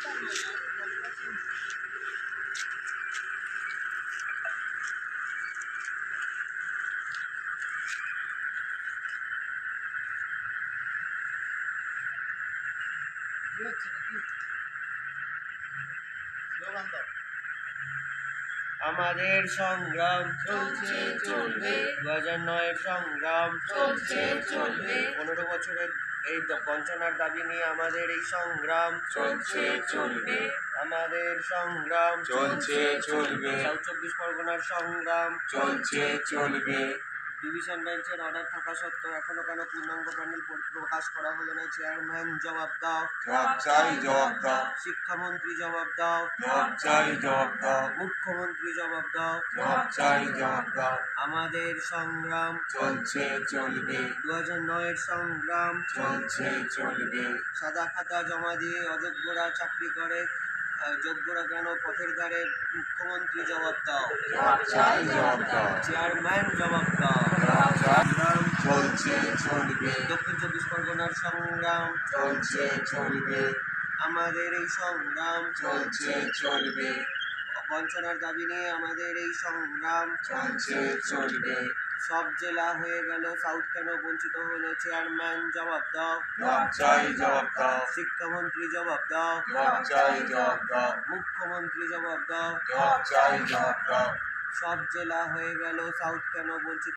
Yo, chico. Yo, bando. আমাদের সংগ্রাম চলছে চলবে। দু হাজার নয়ের সংগ্রাম চলছে চলবে। পনেরো বছরের এই বঞ্চনার দাবি নিয়ে আমাদের এই সংগ্রাম চলছে চলবে। আমাদের সংগ্রাম চলছে চলবে। চব্বিশ পরগনার সংগ্রাম চলছে চলবে। ডিভিশন বেঞ্চের অর্ডার থাকা সত্ত্বেও এখনও কেন পূর্ণাঙ্গ প্যানেল প্রকাশ করা হলো না? চেয়ারম্যান জবাব দাও। জবাব চাই জবাব দাও। শিক্ষামন্ত্রী জবাব দাও। জবাব চাই জবাব দাও। মুখ্যমন্ত্রী জবাব দাও। জবাব চাই জবাব দাও। আমাদের সংগ্রাম চলছে চলবে। দু হাজার নয়ের সংগ্রাম চলছে চলবে। সাদা খাতা জমা দিয়ে অযোগ্যরা চাকরি করে যোগ্যরা কেন পথের ধারে? মুখ্যমন্ত্রী জবাব দাও। জবাব চাই জবাব দাও। চেয়ারম্যান জবাব দাও। চাই চলছে চলবে। দক্ষিণ চব্বিশ পরগনার সংগ্রাম চলছে চলবে। আমাদের এই সংগ্রাম চলছে চলবে। বঞ্চনার দাবি নিয়ে আমাদের এই সংগ্রাম চলছে চলবে। সব জেলা হয়ে গেল সাউথ কেন বঞ্চিত হলো? চেয়ারম্যান জবাব দাও। জবাব চাই জবাব দাও। শিক্ষামন্ত্রী জবাব দাও। জবাব চাই জবাব দাও। মুখ্যমন্ত্রী জবাব দাও। জবাব চাই জবাব দাও। সব জেলা হয়ে গেল সাউথ কেন বঞ্চিত